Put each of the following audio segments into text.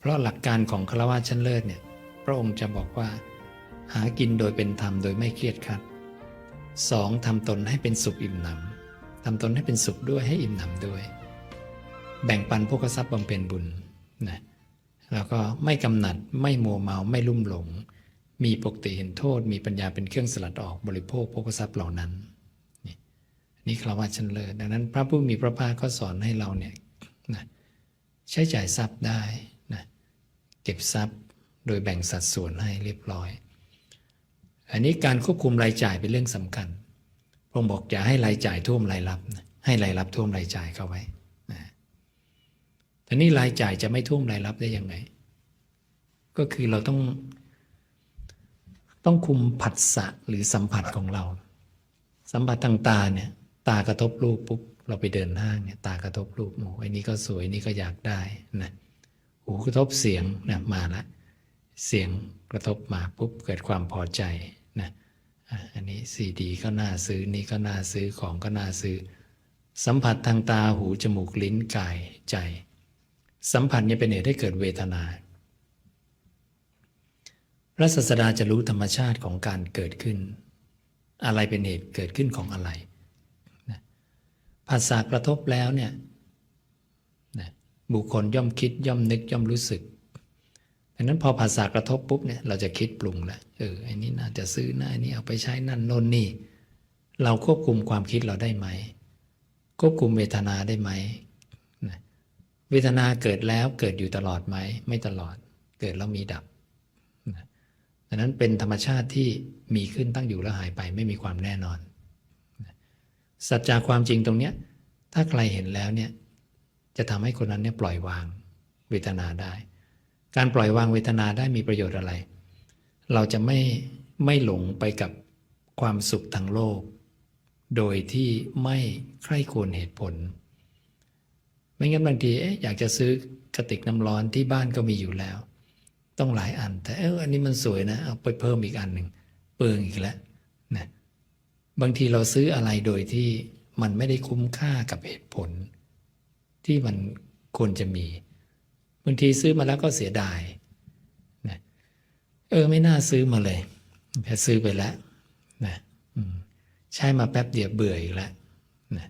เพราะหลักการของคารวะชั้นเลิศเนี่ยพระองค์จะบอกว่า หากินโดยเป็นธรรมโดยไม่เครียดครัดสองทำตนให้เป็นสุขอิ่มหนำทำตนให้เป็นสุขด้วยให้อิ่มหนำด้วย แบ่งปันพวกทรัพย์บำเพ็ญบุญนะแล้วก็ไม่กำหนัดไม่โมเมาไม่ลุ่มหลง มีปกติเห็นโทษ มีปัญญาเป็นเครื่องสลัดออกบริโภคพวกทรัพย์เหล่านั้น นี่นี่คารวะชั้นเลิศดังนั้น พระผู้มีพระภาคก็สอนให้เราเนี่ยนะใช้จ่ายทรัพย์ได้ เก็บทรัพย์ โดยแบ่งสัดส่วนให้เรียบร้อย อันนี้การควบคุมรายจ่ายเป็นเรื่องสำคัญ พระองค์บอกอย่าให้รายจ่ายท่วมรายรับนะให้รายรับท่วมรายจ่ายเข้าไว้ทีนี้รายจ่ายจะไม่ท่วมรายรับได้ยังไง ก็คือเราต้อง ต้องคุมผัสสะหรือสัมผัสของเรา สัมผัสทางตาเนี่ย ตากระทบรูปปุ๊บเราไปเดินห้างเนี่ย ตากระทบรูปโอ้ไอ้นี้ก็สวยนี่ก็อยากได้นะ หูกระทบเสียงนะมาละ เสียงกระทบมาปุ๊บเกิดความพอใจนะอันนี้ซีดีก็น่าซื้อนี่ก็น่าซื้อของก็น่าซื้อ สัมผัสทางตาหูจมูกลิ้นกายใจ สัมผัสเนี่ยเป็นเหตุให้เกิดเวทนา พระศาสดาจะรู้ธรรมชาติของการเกิดขึ้น อะไรเป็นเหตุเกิดขึ้นของอะไรนะภาษากระทบแล้วเนี่ย บุคคลย่อมคิดย่อมนึกย่อมรู้สึกดังนั้นพอภาษากระทบปุ๊บเนี่ยเราจะคิดปรุงแล้วเออไอ้นี่น่าจะซื้อนะไอ้นี่เอาไปใช้นั่นโน่นนี่ เราควบคุมความคิดเราได้ไหม ควบคุมเวทนาได้ไหมเวทนาเกิดแล้วเกิดอยู่ตลอดไหม ไม่ตลอดเกิดแล้วมีดับดังนั้นเป็นธรรมชาติที่มีขึ้นตั้งอยู่แล้วหายไปไม่มีความแน่นอน สัจจาความจริงตรงเนี้ยถ้าใครเห็นแล้วเนี่ย จะทำให้คนนั้นเนี่ยปล่อยวางเวทนาได้ การปล่อยวางเวทนาได้มีประโยชน์อะไร เราจะไม่ไม่หลงไปกับความสุขทางโลก โดยที่ไม่ใคร่ควรเหตุผล ไม่งั้นบางทีเอ๊ะอยากจะซื้อกระติกน้ำร้อนที่บ้านก็มีอยู่แล้ว ต้องหลายอัน แต่เอออันนี้มันสวยนะเอาไปเพิ่มอีกอันหนึ่งเปลืองอีกแล้วนะบางทีเราซื้ออะไรโดยที่มันไม่ได้คุ้มค่ากับเหตุผล ที่มันควรจะมี บางทีซื้อมาแล้วก็เสียดายนะเออไม่น่าซื้อมาเลยแค่ซื้อไปแล้วนะใช้มาแป๊บเดียวเบื่ออีกแล้วนะ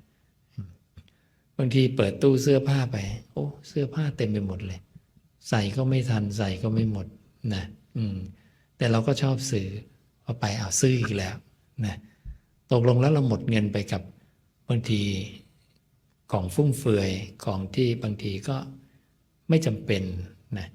บางทีเปิดตู้เสื้อผ้าไป โอ้เสื้อผ้าเต็มไปหมดเลย ใส่ก็ไม่ทันใส่ก็ไม่หมดนะอืมแต่เราก็ชอบซื้อพอไปเอาซื้ออีกแล้วนะตกลงแล้วเราหมดเงินไปกับบางที ของฟุ่มเฟือยของที่บางทีก็ไม่จำเป็นนะ